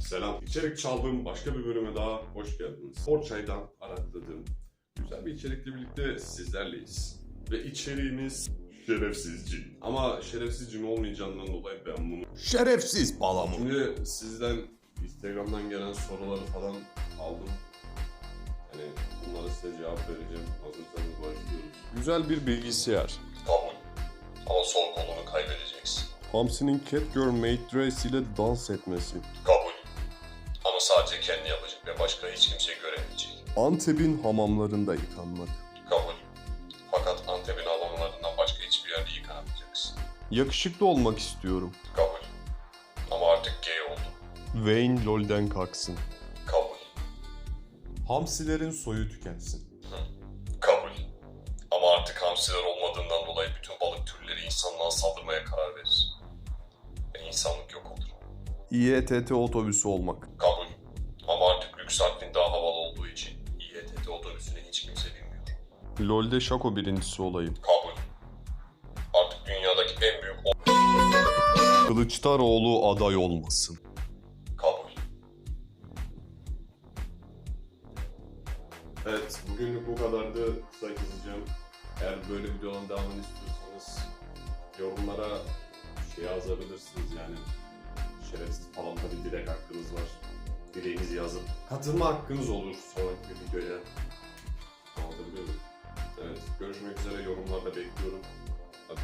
Selam. İçerik çaldığım başka bir bölüme daha hoş geldiniz. Orçay'dan arakladığım güzel bir içerikle birlikte sizlerleyiz. Ve içeriğimiz şerefsiz cin. Ama şerefsiz cin olmayacağından dolayı ben bunu... Şerefsiz balamu. Şimdi sizden Instagram'dan gelen soruları falan aldım. Hani bunlara size cevap vereceğim. Hazırsanız başlıyoruz. Güzel bir bilgisayar. Kabul. Ama sol kolunu kaybedeceksin. Hamsi'nin Catgirl Maid Dress ile dans etmesi. Kabul. Ama sadece kendi yapacak ve başka hiç kimse göremeyecek. Antep'in hamamlarında yıkanmak. Kabul. Fakat Antep'in alanlarından başka hiçbir yerde yıkanamayacaksın. Yakışıklı olmak istiyorum. Kabul. Ama artık gay oldun. Wayne LoL'den kalksın. Kabul. Hamsilerin soyu tükensin. Kabul. Ama artık hamsiler olmadığından dolayı bütün balık türleri insanlığa saldırmaya karar verir. Ve insanlık yok olur. İETT otobüsü olmak. Daha havalı olduğu için İETT otobüsüne hiç kimse binmiyor. LoL'de Şako birincisi olayım. Kabul. Artık dünyadaki en büyük o- Kılıçdaroğlu aday olmasın. kabul. Evet, bugünlük bu kadardı. Kısa keseceğim. Eğer böyle videoların devamını istiyorsanız yorumlara şey yazabilirsiniz yani. Şerefsiz falan da bir dilek hakkınız var dileklerinizi yazın. Katılma hakkınız olur sonraki bir videoya. Anlatabiliyorum. Evet, görüşmek üzere. Yorumlarda bekliyorum. Hadi.